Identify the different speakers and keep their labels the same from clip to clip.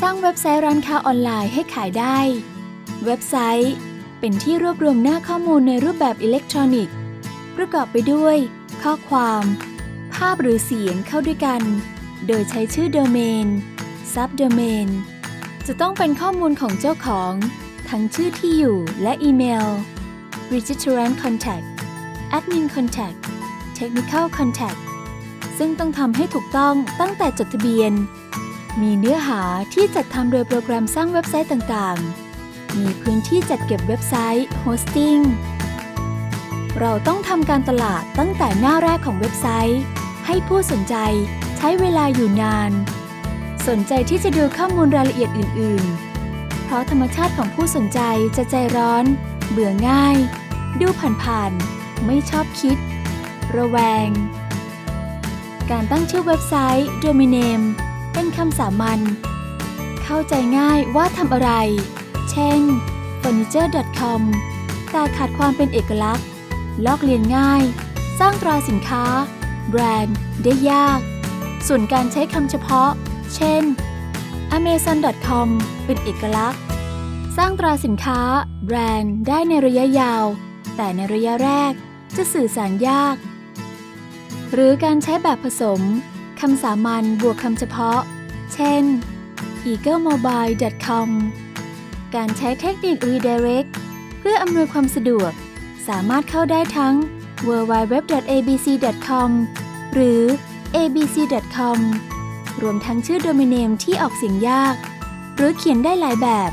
Speaker 1: สร้างเว็บไซต์ร้านค้าออนไลน์ให้ขายได้ เว็บไซต์ เป็นที่รวบรวมหน้าข้อมูลในรูปแบบอิเล็กทรอนิกส์ ประกอบไปด้วย ข้อความ ภาพหรือเสียงเข้าด้วยกัน โดยใช้ชื่อโดเมน ซับโดเมน จะต้องเป็นข้อมูลของเจ้าของ ทั้งชื่อที่อยู่และอีเมล Registrant Contact Admin Contact Technical Contact ซึ่งต้องทำให้ถูกต้องตั้งแต่จดทะเบียน มีเนื้อหาที่จัดทำโดยโปรแกรมสร้างเว็บไซต์ต่างๆ มีพื้นที่จัดเก็บเว็บไซต์ Hosting เราต้องทำการตลาดตั้งแต่หน้าแรกของเว็บไซต์ ให้ผู้สนใจใช้เวลาอยู่นาน สนใจที่จะดูข้อมูลรายละเอียดอื่น ๆ เพราะธรรมชาติของผู้สนใจจะใจร้อน เบื่อง่าย ดูผ่านๆ ไม่ชอบคิด ระแวง การตั้งชื่อเว็บไซต์ Domain Name เป็นคำสามัญ เข้าใจง่ายว่าทำอะไร เช่น furniture.com แต่ขาดความเป็นเอกลักษณ์ ลอกเลียนง่าย สร้างตราสินค้า แบรนด์ได้ยาก ส่วนการใช้คำเฉพาะ เช่น amazon.com เป็นเอกลักษณ์ สร้างตราสินค้า แบรนด์ได้ในระยะยาว แต่ในระยะแรกจะสื่อสารยาก หรือการใช้แบบผสม คำสามัญบวกคำเฉพาะ เช่น eaglemobile.com การใช้เทคนิค redirect เพื่ออำนวยความสะดวก สามารถเข้าได้ทั้ง www.abc.com หรือ abc.com รวมทั้งชื่อโดเมนเนมที่ออกเสียงยาก หรือเขียนได้หลายแบบ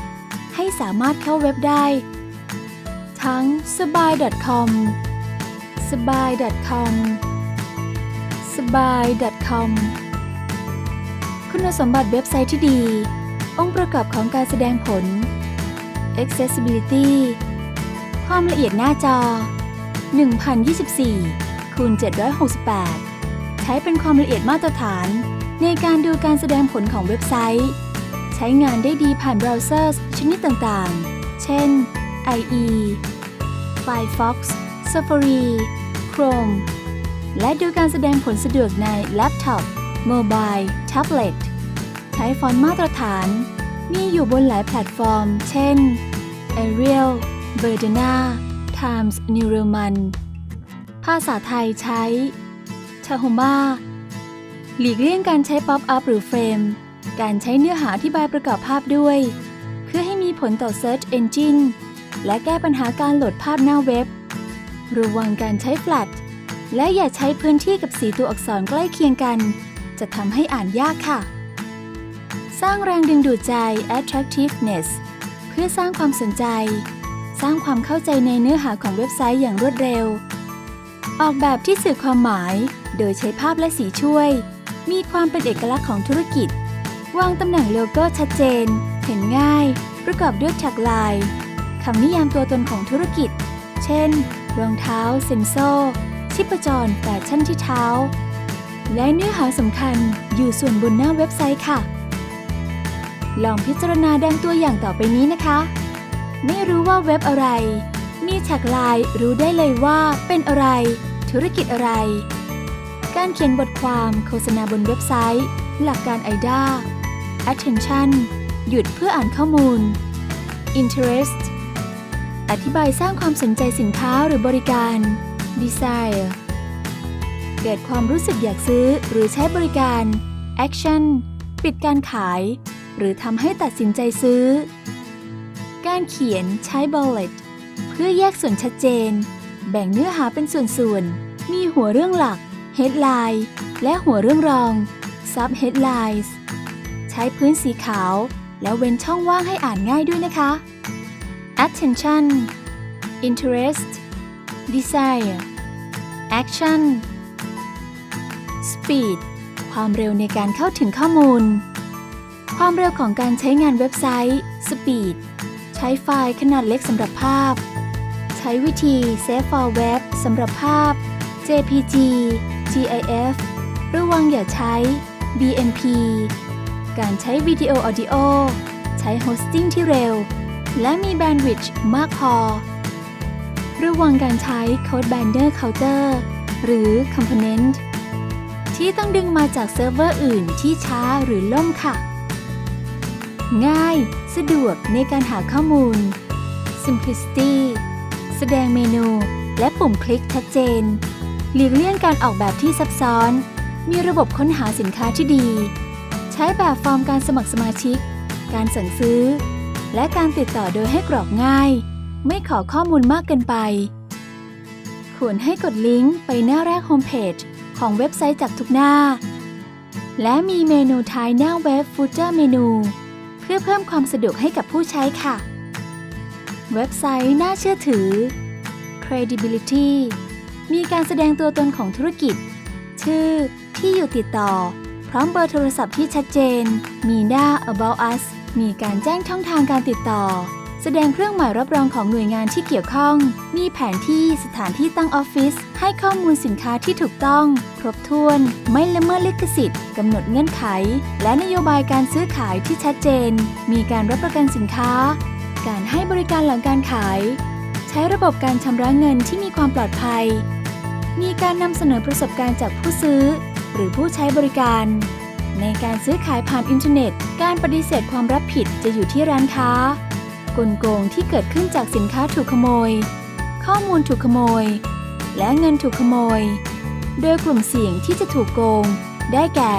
Speaker 1: ให้สามารถเข้าเว็บได้ ทั้งสบาย .com สบาย .com บาย .com คุณสมบัติเว็บไซต์ที่ดี องค์ประกอบของการแสดงผล accessibility ความละเอียดหน้าจอ 1024คูณ768 ใช้เป็นความละเอียดมาตรฐาน ในการดูการแสดงผลของเว็บไซต์ ใช้งานได้ดีผ่านเบราว์เซอร์ชนิดต่างๆ เช่น IE Firefox Safari Chrome และดูการแสดงผลสะดวกในแล็ปท็อปโมบายแท็บเล็ตใช้ฟอนต์มาตรฐาน มีอยู่บนหลายแพลตฟอร์ม เช่น Arial Verdana Times New Roman ภาษาไทยใช้ Tahoma หลีกเลี่ยงการใช้ป๊อปอัพหรือเฟรม การใช้เนื้อหาอธิบายประกอบภาพด้วย เพื่อให้มีผลต่อ Search Engine และแก้ปัญหาการโหลดภาพหน้าเว็บ ระวังการใช้แฟลช และอย่าใช้พื้นที่กับสีตัวอักษรใกล้เคียงกัน จะทำให้อ่านยากค่ะ สร้างแรงดึงดูดใจ attractiveness เพื่อสร้างความสนใจ สร้างความเข้าใจในเนื้อหาของเว็บไซต์อย่างรวดเร็ว ออกแบบที่สื่อความหมาย โดยใช้ภาพและสีช่วย มีความเป็นเอกลักษณ์ของธุรกิจ วางตำแหน่งโลโก้ชัดเจน เห็นง่าย ประกอบด้วยแท็กไลน์คำนิยามตัวตนของธุรกิจ เช่น รองเท้าเซนโซ ชิปจรแฟชั่นที่เท้า และเนื้อหาสำคัญอยู่ส่วนบนหน้าเว็บไซต์ค่ะ ลองพิจารณาดังตัวอย่างต่อไปนี้นะคะ ไม่รู้ว่าเว็บอะไร มีแท็กไลน์รู้ได้เลยว่าเป็นอะไร ธุรกิจอะไร การเขียนบทความโฆษณาบนเว็บไซต์ หลักการ AIDA attention หยุดเพื่ออ่านข้อมูล interest อธิบายสร้างความสนใจสินค้าหรือบริการ desire เกิดความรู้สึกอยากซื้อหรือใช้บริการ action ปิดการขาย หรือทำให้ตัดสินใจซื้อ การเขียนใช้ bullet เพื่อแยกส่วนชัดเจน แบ่งเนื้อหาเป็นส่วนๆ มีหัวเรื่องหลัก headline และหัวเรื่องรอง sub headlines ใช้พื้นสีขาว แล้วเว้นช่องว่างให้อ่านง่ายด้วยนะคะ attention interest desire action speed ความเร็วในการเข้าถึงข้อมูล ความเร็วของการใช้งานเว็บไซต์ speed ใช้ไฟล์ขนาดเล็กสำหรับภาพ ใช้วิธี Save for Web สำหรับภาพ JPG GIF ระวังอย่าใช้ BMP การใช้วิดีโอออดิโอ ใช้โฮสติ้งที่เร็ว และมีแบนด์วิดจ์มากพอ ระวังการใช้ Code Binder Counter หรือ Component ที่ต้องดึงมาจากเซิร์ฟเวอร์อื่นที่ช้าหรือล่มค่ะ ง่าย สะดวกในการหาข้อมูล Simplicity แสดงเมนูและปุ่มคลิกชัดเจน หลีกเลี่ยงการออกแบบที่ซับซ้อน มีระบบค้นหาสินค้าที่ดี ใช้แบบฟอร์มการสมัครสมาชิก การสั่งซื้อ และการติดต่อโดยให้กรอกง่าย ไม่ขอข้อมูลมากเกินไป ควรให้กดลิงก์ไปหน้าแรกโฮมเพจของเว็บไซต์จากทุกหน้า และมีเมนูท้ายหน้าเว็บฟูเจอร์เมนู เพื่อเพิ่มความสะดวกให้กับผู้ใช้ค่ะ เว็บไซต์น่าเชื่อถือ credibility มีการแสดงตัวตนของธุรกิจ ชื่อ ที่อยู่ติดต่อ พร้อมเบอร์โทรศัพท์ที่ชัดเจน มีหน้า about us มีการแจ้งช่องทางการติดต่อ แสดงเครื่องหมายรับรองของหน่วยงานที่เกี่ยวข้อง มีแผนที่สถานที่ตั้งออฟฟิศ ให้ข้อมูลสินค้าที่ถูกต้อง ครบถ้วน ไม่ละเมิดลิขสิทธิ์ กำหนดเงื่อนไข และนโยบายการซื้อขายที่ชัดเจน มีการรับประกันสินค้า การให้บริการหลังการขาย ใช้ระบบการชำระเงินที่มีความปลอดภัย มีการนำเสนอประสบการณ์จากผู้ซื้อ หรือผู้ใช้บริการ ในการซื้อขายผ่านอินเทอร์เน็ต การปฏิเสธความรับผิดจะอยู่ที่ร้านค้า กลโกงที่เกิดขึ้นจากสินค้าถูกขโมย ข้อมูลถูกขโมย และเงินถูกขโมย โดยกลุ่มเสี่ยงที่จะถูกโกง ได้แก่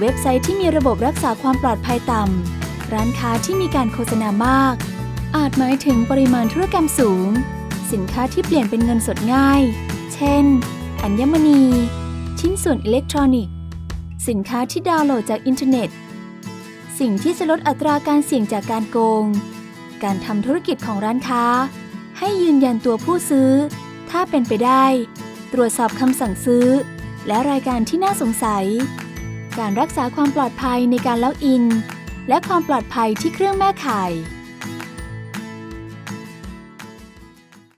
Speaker 1: เว็บไซต์ที่มีระบบรักษาความปลอดภัยต่ำ ร้านค้าที่มีการโฆษณามาก อาจหมายถึงปริมาณธุรกรรมสูง สินค้าที่เปลี่ยนเป็นเงินสดง่าย เช่น อัญมณี ชิ้นส่วนอิเล็กทรอนิกส์ สินค้าที่ดาวน์โหลดจากอินเทอร์เน็ต สิ่งที่จะลดอัตราการเสี่ยงจากการโกง การทำธุรกิจของร้านค้า ให้ยืนยันตัวผู้ซื้อ ถ้าเป็นไปได้ ตรวจสอบคำสั่งซื้อ และรายการที่น่าสงสัย การรักษาความปลอดภัยในการล็อกอิน และความปลอดภัยที่เครื่องแม่ข่าย